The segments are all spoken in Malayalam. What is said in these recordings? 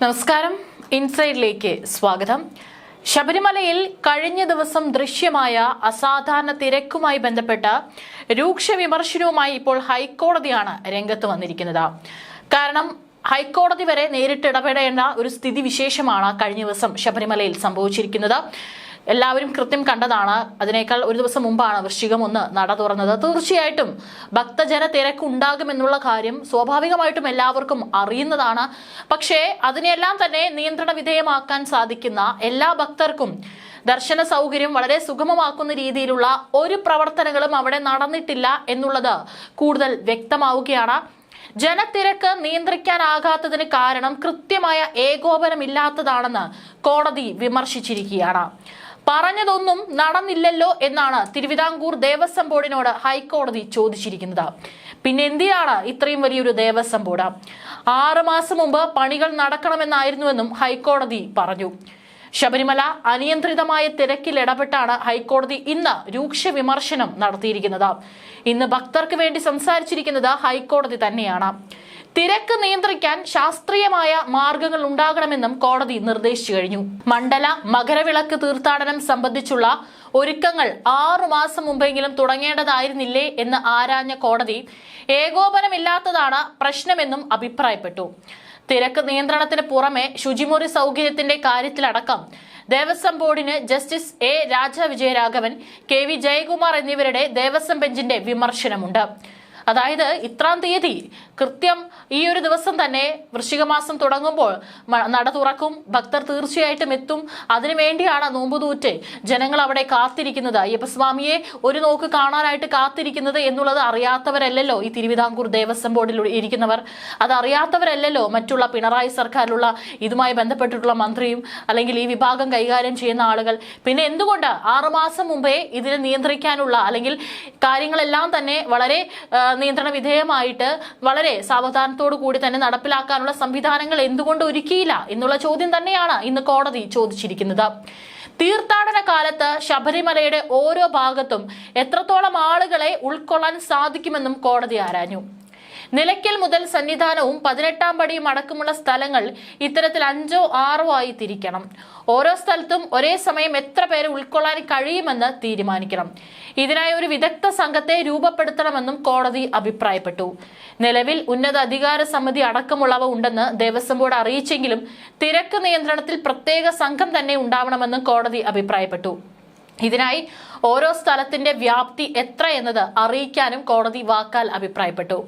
നമസ്കാരം. ഇൻസൈഡിലേക്ക് സ്വാഗതം. ശബരിമലയിൽ കഴിഞ്ഞ ദിവസം ദൃശ്യമായ അസാധാരണ തിരക്കുമായി ബന്ധപ്പെട്ട രൂക്ഷ വിമർശനവുമായി ഇപ്പോൾ ഹൈക്കോടതിയാണ് രംഗത്ത് വന്നിരിക്കുന്നത്. കാരണം ഹൈക്കോടതി വരെ നേരിട്ട് ഇടപെടേണ്ട ഒരു സ്ഥിതിവിശേഷമാണ് കഴിഞ്ഞ ദിവസം ശബരിമലയിൽ സംഭവിച്ചിരിക്കുന്നത്. എല്ലാവരും കൃത്യം കണ്ടതാണ്. അതിനേക്കാൾ ഒരു ദിവസം മുമ്പാണ് വൃശ്ചികം ഒന്ന് നട തുറന്നത്. തീർച്ചയായിട്ടും ഭക്തജന തിരക്ക് ഉണ്ടാകുമെന്നുള്ള കാര്യം സ്വാഭാവികമായിട്ടും എല്ലാവർക്കും അറിയുന്നതാണ്. പക്ഷേ അതിനെല്ലാം തന്നെ നിയന്ത്രണ വിധേയമാക്കാൻ സാധിക്കുന്ന എല്ലാ ഭക്തർക്കും ദർശന സൗകര്യം വളരെ സുഗമമാക്കുന്ന രീതിയിലുള്ള ഒരു പ്രവർത്തനങ്ങളും അവിടെ നടന്നിട്ടില്ല എന്നുള്ളത് കൂടുതൽ വ്യക്തമാവുകയാണ്. ജനത്തിരക്ക് നിയന്ത്രിക്കാനാകാത്തതിന് കാരണം കൃത്യമായ ഏകോപനമില്ലാത്തതാണെന്ന് കോടതി വിമർശിച്ചിരിക്കുകയാണ്. പറഞ്ഞതൊന്നും നടന്നില്ലല്ലോ എന്നാണ് തിരുവിതാംകൂർ ദേവസ്വം ബോർഡിനോട് ഹൈക്കോടതി ചോദിച്ചിരിക്കുന്നത്. പിന്നെ എന്തിനാണ് ഇത്രയും വലിയൊരു ദേവസ്വം ബോർഡ്? ആറ് മാസം മുമ്പ് പണികൾ നടക്കണമെന്നായിരുന്നുവെന്നും ഹൈക്കോടതി പറഞ്ഞു. ശബരിമല അനിയന്ത്രിതമായ തിരക്കിൽ ഇടപെട്ടാണ് ഹൈക്കോടതി ഇന്ന് രൂക്ഷ വിമർശനം നടത്തിയിരിക്കുന്നത്. ഇന്ന് ഭക്തർക്ക് വേണ്ടി സംസാരിച്ചിരിക്കുന്നത് ഹൈക്കോടതി തന്നെയാണ്. തിരക്ക് നിയന്ത്രിക്കാൻ ശാസ്ത്രീയമായ മാർഗങ്ങൾ ഉണ്ടാകണമെന്നും കോടതി നിർദ്ദേശിച്ചു കഴിഞ്ഞു. മണ്ഡല മകരവിളക്ക് തീർത്ഥാടനം സംബന്ധിച്ചുള്ള ഒരുക്കങ്ങൾ ആറു മാസം മുമ്പെങ്കിലും തുടങ്ങേണ്ടതായിരുന്നില്ലേ എന്ന് ആരാഞ്ഞ കോടതി ഏകോപനമില്ലാത്തതാണ് പ്രശ്നമെന്നും അഭിപ്രായപ്പെട്ടു. തിരക്ക് നിയന്ത്രണത്തിന് പുറമെ ശുചിമുറി സൗകര്യത്തിന്റെ കാര്യത്തിലടക്കം ദേവസ്വം ബോർഡിന് justice A Raja Vijayaraghavan K V Jayakumar എന്നിവരുടെ ദേവസ്വം ബെഞ്ചിന്റെ വിമർശനമുണ്ട്. അതായത് ഇത്രാം തീയതി കൃത്യം ഈ ഒരു ദിവസം തന്നെ വൃശ്ചിക മാസം തുടങ്ങുമ്പോൾ നട തുറക്കും ഭക്തർ തീർച്ചയായിട്ടും എത്തും. അതിനുവേണ്ടിയാണ് നോമ്പുതൂറ്റ് ജനങ്ങൾ അവിടെ കാത്തിരിക്കുന്നത്. അയ്യപ്പസ്വാമിയെ ഒരു നോക്ക് കാണാനായിട്ട് കാത്തിരിക്കുന്നത് എന്നുള്ളത് അറിയാത്തവരല്ലല്ലോ ഈ തിരുവിതാംകൂർ ദേവസ്വം ബോർഡിൽ ഇരിക്കുന്നവർ. അത് അറിയാത്തവരല്ലല്ലോ മറ്റുള്ള പിണറായി സർക്കാരിലുള്ള ഇതുമായി ബന്ധപ്പെട്ടിട്ടുള്ള മന്ത്രിയും അല്ലെങ്കിൽ ഈ വിഭാഗം കൈകാര്യം ചെയ്യുന്ന ആളുകൾ. പിന്നെ എന്തുകൊണ്ട് ആറുമാസം മുമ്പേ ഇതിനെ നിയന്ത്രിക്കാനുള്ള അല്ലെങ്കിൽ കാര്യങ്ങളെല്ലാം തന്നെ വളരെ നിയന്ത്രണ വിധേയമായിട്ട് വളരെ സാവധാനത്തോടു കൂടി തന്നെ നടപ്പിലാക്കാനുള്ള സംവിധാനങ്ങൾ എന്തുകൊണ്ട് ഒരുക്കിയില്ല എന്നുള്ള ചോദ്യം തന്നെയാണ് ഇന്ന് കോടതി ചോദിച്ചിരിക്കുന്നത്. തീർത്ഥാടന കാലത്ത് ശബരിമലയുടെ ഓരോ ഭാഗത്തും എത്രത്തോളം ആളുകളെ ഉൾക്കൊള്ളാൻ സാധിക്കുമെന്നും കോടതി ആരാഞ്ഞു. നിലയ്ക്കൽ മുതൽ സന്നിധാനവും പതിനെട്ടാം പടിയും അടക്കമുള്ള സ്ഥലങ്ങൾ ഇത്തരത്തിൽ അഞ്ചോ ആറോ ആയി തിരിക്കണം. ഓരോ സ്ഥലത്തും ഒരേ സമയം എത്ര പേരെ ഉൾക്കൊള്ളാൻ കഴിയുമെന്ന് തീരുമാനിക്കണം. ഇതിനായി ഒരു വിദഗ്ധ സംഘത്തെ രൂപപ്പെടുത്തണമെന്നും കോടതി അഭിപ്രായപ്പെട്ടു. നിലവിൽ ഉന്നത അധികാര സമിതി അടക്കമുള്ളവ ഉണ്ടെന്ന് ദേവസ്വം ബോർഡ് അറിയിച്ചെങ്കിലും തിരക്ക് നിയന്ത്രണത്തിൽ പ്രത്യേക സംഘം തന്നെ ഉണ്ടാവണമെന്നും കോടതി അഭിപ്രായപ്പെട്ടു. ഇതിനായി ഓരോ സ്ഥലത്തിന്റെ വ്യാപ്തി എത്ര എന്നത് അറിയിക്കാനും കോടതി വാക്കാൽ അഭിപ്രായപ്പെട്ടു.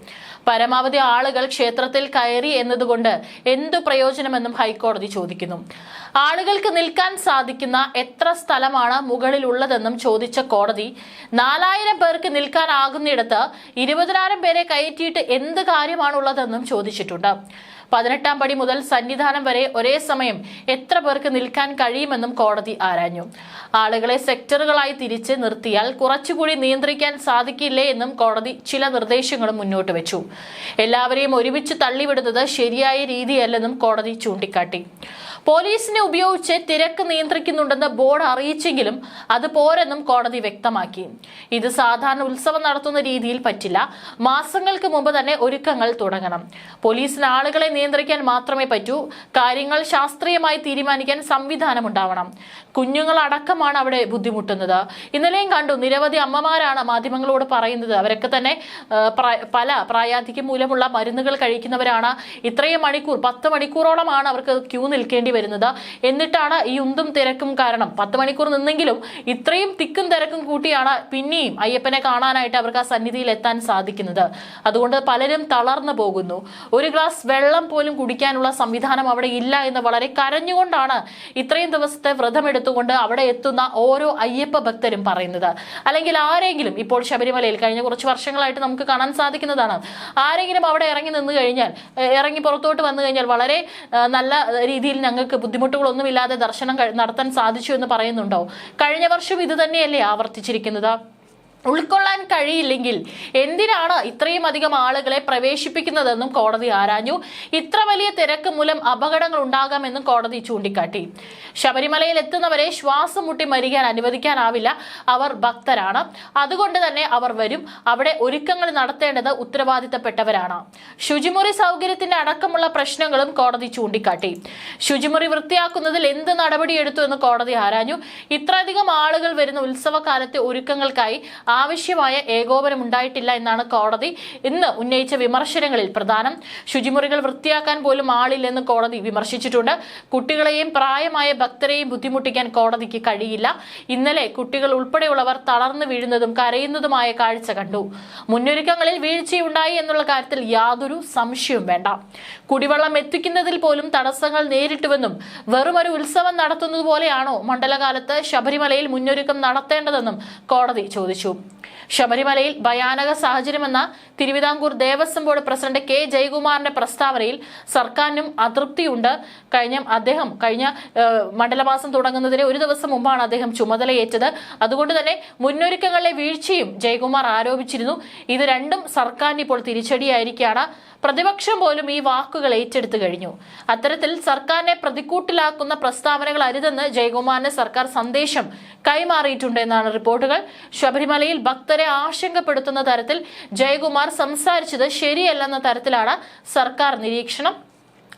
പരമാവധി ആളുകൾ ക്ഷേത്രത്തിൽ കയറി എന്നതുകൊണ്ട് എന്തു പ്രയോജനമെന്നും ഹൈക്കോടതി ചോദിക്കുന്നു. ആളുകൾക്ക് നിൽക്കാൻ സാധിക്കുന്ന എത്ര സ്ഥലമാണ് മുകളിലുള്ളതെന്നും ചോദിച്ച കോടതി നാലായിരം പേർക്ക് നിൽക്കാനാകുന്നിടത്ത് ഇരുപതിനായിരം പേരെ കയറ്റിയിട്ട് എന്ത് കാര്യമാണുള്ളതെന്നും ചോദിച്ചിട്ടുണ്ട്. പതിനെട്ടാം പടി മുതൽ സന്നിധാനം വരെ ഒരേ സമയം എത്ര പേർക്ക് നിൽക്കാൻ കഴിയുമെന്നും കോടതി ആരാഞ്ഞു. ആളുകളെ സെക്ടറുകളായി തിരിച്ച് നിർത്തിയാൽ കുറച്ചുകൂടി നിയന്ത്രിക്കാൻ സാധിക്കില്ലേ എന്നും കോടതി ചില നിർദ്ദേശങ്ങളും മുന്നോട്ട് വെച്ചു. എല്ലാവരെയും ഒരുമിച്ച് തള്ളിവിടുന്നത് ശരിയായ രീതിയല്ലെന്നും കോടതി ചൂണ്ടിക്കാട്ടി. പോലീസിനെ ഉപയോഗിച്ച് തിരക്ക് നിയന്ത്രിക്കുന്നുണ്ടെന്ന് ബോർഡ് അറിയിച്ചെങ്കിലും അത് പോരെന്നും കോടതി വ്യക്തമാക്കി. ഇത് സാധാരണ ഉത്സവം നടത്തുന്ന രീതിയിൽ പറ്റില്ല. മാസങ്ങൾക്ക് മുമ്പ് തന്നെ ഒരുക്കങ്ങൾ തുടങ്ങണം. പോലീസിന് ആളുകളെ നിയന്ത്രിക്കാൻ മാത്രമേ പറ്റൂ. കാര്യങ്ങൾ ശാസ്ത്രീയമായി തീരുമാനിക്കാൻ സംവിധാനം ഉണ്ടാവണം കുഞ്ഞുങ്ങൾ അടക്കമാണ് അവിടെ ബുദ്ധിമുട്ടുന്നത്. ഇന്നലെയും കണ്ടു നിരവധി അമ്മമാരാണ് മാധ്യമങ്ങളോട് പറയുന്നത്. അവരൊക്കെ തന്നെ പല പ്രായാധിക്യം മൂലമുള്ള മരുന്നുകൾ കഴിക്കുന്നവരാണ്. ഇത്രയും മണിക്കൂർ പത്ത് മണിക്കൂറോളമാണ് അവർക്ക് ക്യൂ നിൽക്കേണ്ടി വരുന്നത്. എന്നിട്ടാണ് ഈ ഉന്തും തിരക്കും കാരണം. പത്ത് മണിക്കൂർ നിന്നെങ്കിലും ഇത്രയും തിക്കും തിരക്കും കൂട്ടിയാണ് പിന്നെയും അയ്യപ്പനെ കാണാനായിട്ട് അവർക്ക് ആ സന്നിധിയിൽ എത്താൻ സാധിക്കുന്നത്. അതുകൊണ്ട് പലരും തളർന്നു പോകുന്നു. ഒരു ഗ്ലാസ് വെള്ളം പോലും കുടിക്കാനുള്ള സംവിധാനം അവിടെ ഇല്ല എന്ന് വളരെ കരഞ്ഞുകൊണ്ടാണ് ഇത്രയും ദിവസത്തെ വ്രതം എടുത്തുകൊണ്ട് അവിടെ എത്തുന്ന ഓരോ അയ്യപ്പ ഭക്തരും പറയുന്നത്. അല്ലെങ്കിൽ ആരെങ്കിലും ഇപ്പോൾ ശബരിമലയിൽ കഴിഞ്ഞ കുറച്ച് വർഷങ്ങളായിട്ട് നമുക്ക് കാണാൻ സാധിക്കുന്നതാണ്. ആരെങ്കിലും അവിടെ ഇറങ്ങി നിന്ന് കഴിഞ്ഞാൽ ഇറങ്ങി പുറത്തോട്ട് വന്നു കഴിഞ്ഞാൽ വളരെ നല്ല രീതിയിൽ ഞങ്ങൾക്ക് ബുദ്ധിമുട്ടുകളൊന്നുമില്ലാതെ ദർശനം നടത്താൻ സാധിച്ചു എന്ന് പറയുന്നുണ്ടോ? കഴിഞ്ഞ വർഷം ഇത് തന്നെയല്ലേ ആവർത്തിച്ചിരിക്കുന്നത്? ഉൾക്കൊള്ളാൻ കഴിയില്ലെങ്കിൽ എന്തിനാണ് ഇത്രയും അധികം ആളുകളെ പ്രവേശിപ്പിക്കുന്നതെന്നും കോടതി ആരാഞ്ഞു? ഇത്ര വലിയ തിരക്ക് മൂലം അപകടങ്ങൾ ഉണ്ടാകാമെന്നും കോടതി ചൂണ്ടിക്കാട്ടി. ശബരിമലയിൽ എത്തുന്നവരെ ശ്വാസം മുട്ടി മരിക്കാൻ അനുവദിക്കാനാവില്ല. അവർ ഭക്തരാണ്. അതുകൊണ്ട് തന്നെ അവർ വരും. അവിടെ ഒരുക്കങ്ങൾ നടത്തേണ്ടത് ഉത്തരവാദിത്തപ്പെട്ടവരാണ്. ശുചിമുറി സൗകര്യത്തിന്റെ അടക്കമുള്ള പ്രശ്നങ്ങളും കോടതി ചൂണ്ടിക്കാട്ടി. ശുചിമുറി വൃത്തിയാക്കുന്നതിൽ എന്ത് നടപടിയെടുത്തു എന്ന് കോടതി ആരാഞ്ഞു? ഇത്രയധികം ആളുകൾ വരുന്ന ഉത്സവകാലത്തെ ഒരുക്കങ്ങൾക്കായി ആവശ്യമായ ഏകോപനം ഉണ്ടായിട്ടില്ല എന്നാണ് കോടതി ഇന്ന് ഉന്നയിച്ച വിമർശനങ്ങളിൽ പ്രധാനം. ശുചിമുറികൾ വൃത്തിയാക്കാൻ പോലും ആളില്ലെന്ന് കോടതി വിമർശിച്ചിട്ടുണ്ട്. കുട്ടികളെയും പ്രായമായ ഭക്തരെയും ബുദ്ധിമുട്ടിക്കാൻ കോടതിക്ക് കഴിയില്ല. ഇന്നലെ കുട്ടികൾ ഉൾപ്പെടെയുള്ളവർ തളർന്നു വീഴുന്നതും കരയുന്നതുമായ കാഴ്ച കണ്ടു. മുന്നൊരുക്കങ്ങളിൽ വീഴ്ചയുണ്ടായി എന്നുള്ള കാര്യത്തിൽ യാതൊരു സംശയവും വേണ്ട. കുടിവെള്ളം എത്തിക്കുന്നതിൽ പോലും തടസ്സങ്ങൾ നേരിട്ടുവെന്നും വെറുമൊരു ഉത്സവം നടത്തുന്നതുപോലെയാണോ മണ്ഡലകാലത്ത് ശബരിമലയിൽ മുന്നൊരുക്കം നടത്തേണ്ടതെന്നും കോടതി ചോദിച്ചു. ശബരിമലയിൽ ഭയാനക സാഹചര്യമെന്ന Thiruvithamkoor Devaswom board president K ജയകുമാറിന്റെ പ്രസ്താവനയിൽ സർക്കാരിനും അതൃപ്തിയുണ്ട്. കഴിഞ്ഞ അദ്ദേഹം കഴിഞ്ഞ മണ്ഡലമാസം തുടങ്ങുന്നതിന് ഒരു ദിവസം മുമ്പാണ് അദ്ദേഹം ചുമതലയേറ്റത്. അതുകൊണ്ട് തന്നെ മുന്നൊരുക്കങ്ങളിലെ വീഴ്ചയും ജയകുമാർ ആരോപിച്ചിരുന്നു. ഇത് രണ്ടും സർക്കാരിന് ഇപ്പോൾ തിരിച്ചടിയായിരിക്കുകയാണ്. പ്രതിപക്ഷം പോലും ഈ വാക്കുകൾ ഏറ്റെടുത്തു കഴിഞ്ഞു. അത്തരത്തിൽ സർക്കാരിനെ പ്രതിക്കൂട്ടിലാക്കുന്ന പ്രസ്താവനകൾ അരുതെന്ന് ജയകുമാറിന് സർക്കാർ സന്ദേശം കൈമാറിയിട്ടുണ്ട് എന്നാണ് റിപ്പോർട്ടുകൾ. ശബരിമലയിൽ ഭക്തരെ ആശങ്കപ്പെടുത്തുന്ന തരത്തിൽ ജയകുമാർ സംസാരിച്ചത് ശരിയല്ലെന്ന തരത്തിലാണ് സർക്കാർ നിരീക്ഷണം.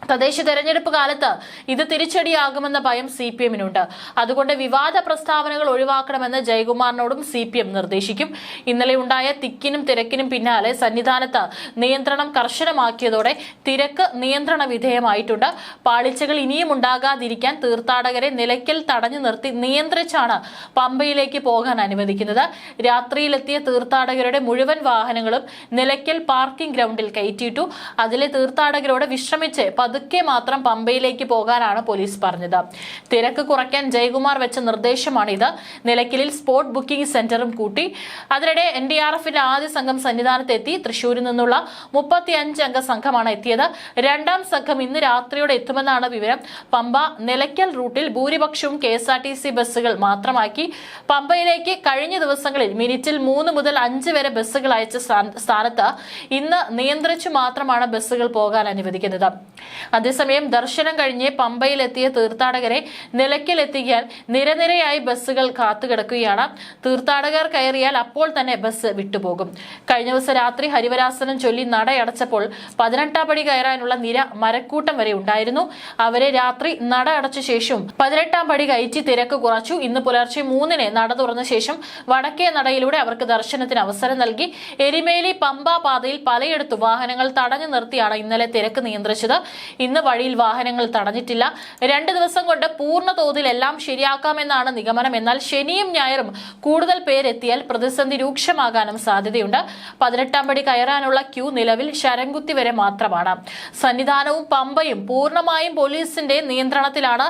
തദ്ദേശ തെരഞ്ഞെടുപ്പ് കാലത്ത് ഇത് തിരിച്ചടിയാകുമെന്ന ഭയം സി പി എമ്മിനുണ്ട്. അതുകൊണ്ട് വിവാദ പ്രസ്താവനകൾ ഒഴിവാക്കണമെന്ന് ജയകുമാറിനോടും സി പി എം നിർദ്ദേശിക്കും. ഇന്നലെ ഉണ്ടായ തിക്കിനും തിരക്കിനും പിന്നാലെ സന്നിധാനത്ത് നിയന്ത്രണം കർശനമാക്കിയതോടെ തിരക്ക് നിയന്ത്രണ വിധേയമായിട്ടുണ്ട്. പാളിച്ചകൾ ഇനിയും ഉണ്ടാകാതിരിക്കാൻ തീർത്ഥാടകരെ നിലയ്ക്കൽ തടഞ്ഞു നിർത്തി നിയന്ത്രിച്ചാണ് പമ്പയിലേക്ക് പോകാൻ അനുവദിക്കുന്നത്. രാത്രിയിലെത്തിയ തീർത്ഥാടകരുടെ മുഴുവൻ വാഹനങ്ങളും നിലയ്ക്കൽ പാർക്കിംഗ് ഗ്രൗണ്ടിൽ കയറ്റിയിട്ടു. അതിലെ തീർത്ഥാടകരോട് വിശ്രമിച്ച് പതുക്കെ മാത്രം പമ്പയിലേക്ക് പോകാനാണ് പോലീസ് പറഞ്ഞത്. തിരക്ക് കുറയ്ക്കാൻ ജയകുമാർ വെച്ച നിർദ്ദേശമാണിത്. നിലയ്ക്കലിൽ സ്പോട്ട് ബുക്കിംഗ് സെന്ററും കൂട്ടി. അതിനിടെ എൻ ഡി ആർ എഫിന്റെ ആദ്യ സംഘം സന്നിധാനത്തെത്തി. തൃശൂരിൽ നിന്നുള്ള മുപ്പത്തിയഞ്ച് അംഗ സംഘമാണ് എത്തിയത്. രണ്ടാം സംഘം ഇന്ന് രാത്രിയോടെ എത്തുമെന്നാണ് വിവരം. പമ്പ നിലയ്ക്കൽ റൂട്ടിൽ ഭൂരിപക്ഷവും K S R T C ബസ്സുകൾ മാത്രമാക്കി. പമ്പയിലേക്ക് കഴിഞ്ഞ ദിവസങ്ങളിൽ മിനിറ്റിൽ മൂന്ന് മുതൽ അഞ്ച് വരെ ബസ്സുകൾ അയച്ച സ്ഥാന- സ്ഥാനത്ത് ഇന്ന് നിയന്ത്രിച്ചു മാത്രമാണ് ബസ്സുകൾ പോകാൻ അനുവദിക്കുന്നത്. അതേസമയം ദർശനം കഴിഞ്ഞ് പമ്പയിലെത്തിയ തീർത്ഥാടകരെ നിലയ്ക്കലെത്തിക്കാൻ നിരനിരയായി ബസ്സുകൾ കാത്തുകിടക്കുകയാണ്. തീർത്ഥാടകർ കയറിയാൽ അപ്പോൾ തന്നെ ബസ് വിട്ടുപോകും. കഴിഞ്ഞ ദിവസം രാത്രി ഹരിവരാസനം ചൊല്ലി നടയടച്ചപ്പോൾ പതിനെട്ടാം പടി കയറാനുള്ള നിര മരക്കൂട്ടം വരെ ഉണ്ടായിരുന്നു. അവരെ രാത്രി നട അടച്ച ശേഷം പതിനെട്ടാം പടി കയറ്റി തിരക്ക് കുറച്ചു. ഇന്ന് പുലർച്ചെ മൂന്നിന് നട തുറന്ന ശേഷം വടക്കേ നടയിലൂടെ അവർക്ക് ദർശനത്തിന് അവസരം നൽകി. എരിമേലി പമ്പ പാതയിൽ പലയിടത്തും വാഹനങ്ങൾ തടഞ്ഞു നിർത്തിയാണ് ഇന്നലെ തിരക്ക് നിയന്ത്രിച്ചത്. ഇന്ന് വഴിയിൽ വാഹനങ്ങൾ തടഞ്ഞിട്ടില്ല. രണ്ട് ദിവസം കൊണ്ട് പൂർണ തോതിൽ എല്ലാം ശരിയാക്കാമെന്നാണ് നിഗമനം. എന്നാൽ ശനിയും ഞായറും കൂടുതൽ പേരെത്തിയാൽ പ്രതിസന്ധി രൂക്ഷമാകാനും സാധ്യതയുണ്ട്. പതിനെട്ടാം പടി കയറാനുള്ള ക്യൂ നിലവിൽ ശരംകുത്തി വരെ മാത്രമാണ്. സന്നിധാനവും പമ്പയും പൂർണമായും പോലീസിന്റെ നിയന്ത്രണത്തിലാണ്.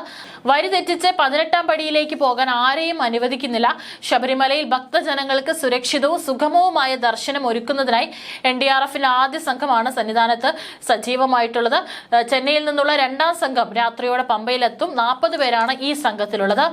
വഴിതെറ്റിച്ച് പതിനെട്ടാം പടിയിലേക്ക് പോകാൻ ആരെയും അനുവദിക്കുന്നില്ല. ശബരിമലയിൽ ഭക്തജനങ്ങൾക്ക് സുരക്ഷിതവും സുഗമവുമായ ദർശനം ഒരുക്കുന്നതിനായി എൻ ആദ്യ സംഘമാണ് സന്നിധാനത്ത് സജീവമായിട്ടുള്ളത്. ചെന്നൈയിൽ നിന്നുള്ള രണ്ടാം സംഘം രാത്രിയോടെ പമ്പയിലെത്തും. നാൽപ്പത് പേരാണ് ഈ സംഘത്തിലുള്ളത്.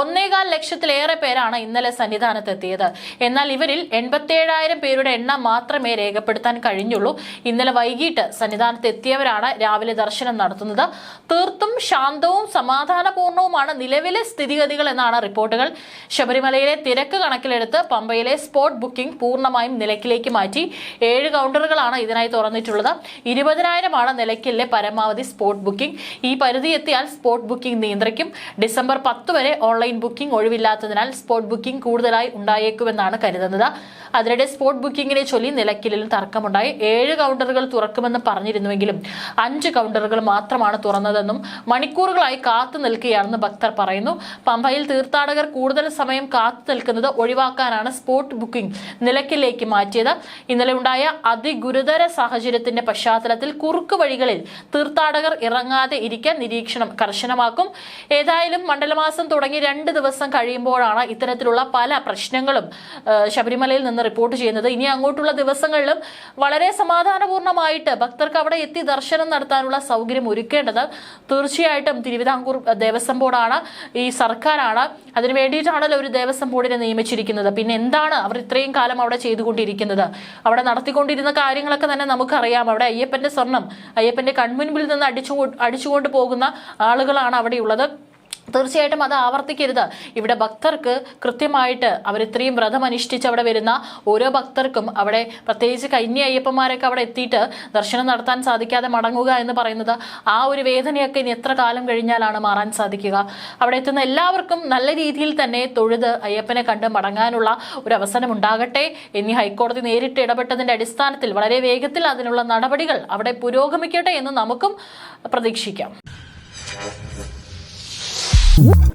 ഒന്നേകാൽ ലക്ഷത്തിലേറെ പേരാണ് ഇന്നലെ സന്നിധാനത്ത് എത്തിയത് എന്നാൽ ഇവരിൽ എൺപത്തിയേഴായിരം പേരുടെ എണ്ണം മാത്രമേ രേഖപ്പെടുത്താൻ കഴിഞ്ഞുള്ളൂ. ഇന്നലെ വൈകിട്ട് സന്നിധാനത്ത് എത്തിയവരാണ് രാവിലെ ദർശനം നടത്തുന്നത്. തീർത്തും ശാന്തവും സമാധാനപൂർണവുമാണ് നിലവിലെ സ്ഥിതിഗതികൾ എന്നാണ് റിപ്പോർട്ടുകൾ. ശബരിമലയിലെ തിരക്ക് കണക്കിലെടുത്ത് പമ്പയിലെ സ്പോട്ട് ബുക്കിംഗ് പൂർണമായും നിലയ്ക്കിലേക്ക് മാറ്റി. ഏഴ് കൗണ്ടറുകളാണ് ഇതിനായി തുറന്നിട്ടുള്ളത്. ഇരുപതിനായിരമാണ് നിലയ്ക്കലിലെ പരമാവധി സ്പോട്ട് ബുക്കിംഗ് ഈ പരിധി എത്തിയാൽ സ്പോട്ട് ബുക്കിംഗ് നിയന്ത്രിക്കും. ഡിസംബർ പത്ത് വരെ ഓൺലൈൻ ബുക്കിംഗ് ഒഴിവില്ലാത്തതിനാൽ സ്പോട്ട് ബുക്കിംഗ് കൂടുതലായി ഉണ്ടായേക്കുമെന്നാണ് കരുതുന്നത്. അതിനിടെ സ്പോട്ട് ബുക്കിംഗിനെ ചൊല്ലി നിലയ്ക്കലിലും തർക്കമുണ്ടായി. ഏഴ് കൗണ്ടറുകൾ തുറക്കുമെന്ന് പറഞ്ഞിരുന്നുവെങ്കിലും അഞ്ച് കൗണ്ടറുകൾ മാത്രമാണ് തുറന്നതെന്നും മണിക്കൂറുകളായി കാത്തു നിൽക്കുകയാണെന്ന് ഭക്തർ പറയുന്നു. പമ്പയിൽ തീർത്ഥാടകർ കൂടുതൽ സമയം കാത്തു നിൽക്കുന്നത് ഒഴിവാക്കാനാണ് സ്പോട്ട് ബുക്കിംഗ് നിലയ്ക്കലിലേക്ക് മാറ്റിയത്. ഇന്നലെ ഉണ്ടായ അതിഗുരുതര സാഹചര്യത്തിന്റെ പശ്ചാത്തലത്തിൽ കുറുക്കു വഴികളിൽ തീർത്ഥാടകർ ഇറങ്ങാതെ ഇരിക്കാൻ നിരീക്ഷണം കർശനമാക്കും. ഏതായാലും മണ്ഡലമാസം തുടങ്ങി രണ്ട് ദിവസം കഴിയുമ്പോഴാണ് ഇത്തരത്തിലുള്ള പല പ്രശ്നങ്ങളും ശബരിമലയിൽ നിന്ന് റിപ്പോർട്ട് ചെയ്യുന്നത്. ഇനി അങ്ങോട്ടുള്ള ദിവസങ്ങളിലും വളരെ സമാധാനപൂർണമായിട്ട് ഭക്തർക്ക് അവിടെ എത്തി ദർശനം നടത്താനുള്ള സൗകര്യം ഒരുക്കേണ്ടത് തീർച്ചയായിട്ടും തിരുവിതാംകൂർ ദേവസ്വം ബോർഡാണ് ഈ സർക്കാരാണ്. അതിനു വേണ്ടിയിട്ടാണല്ലോ ഒരു ദേവസ്വം ബോർഡിനെ നിയമിച്ചിരിക്കുന്നത്. പിന്നെ എന്താണ് അവർ ഇത്രയും കാലം അവിടെ ചെയ്തുകൊണ്ടിരിക്കുന്നത്? അവിടെ നടത്തിക്കൊണ്ടിരുന്ന കാര്യങ്ങളൊക്കെ തന്നെ നമുക്കറിയാം. അവിടെ അയ്യപ്പന്റെ സ്വർണം അയ്യപ്പന്റെ കൺമുൻപിൽ നിന്ന് അടിച്ചു അടിച്ചുകൊണ്ട് പോകുന്ന ആളുകളാണ് അവിടെയുള്ളത്. തീർച്ചയായിട്ടും അത് ആവർത്തിക്കരുത്. ഇവിടെ ഭക്തർക്ക് കൃത്യമായിട്ട് അവർ ഇത്രയും വ്രതം അനുഷ്ഠിച്ച് അവിടെ വരുന്ന ഓരോ ഭക്തർക്കും അവിടെ പ്രത്യേകിച്ച് കന്യ അയ്യപ്പന്മാരൊക്കെ അവിടെ എത്തിയിട്ട് ദർശനം നടത്താൻ സാധിക്കാതെ മടങ്ങുക എന്ന് പറയുന്നത് ആ ഒരു വേദനയൊക്കെ ഇനി എത്ര കാലം കഴിഞ്ഞാലാണ് മാറാൻ സാധിക്കുക. അവിടെ എത്തുന്ന എല്ലാവർക്കും നല്ല രീതിയിൽ തന്നെ തൊഴുത് അയ്യപ്പനെ കണ്ട് മടങ്ങാനുള്ള ഒരു അവസരം ഉണ്ടാകട്ടെ. എന്നീ ഹൈക്കോടതി നേരിട്ട് ഇടപെട്ടതിന്റെ അടിസ്ഥാനത്തിൽ വളരെ വേഗത്തിൽ അതിനുള്ള നടപടികൾ അവിടെ പുരോഗമിക്കട്ടെ എന്ന് നമുക്കും പ്രതീക്ഷിക്കാം. Whoop.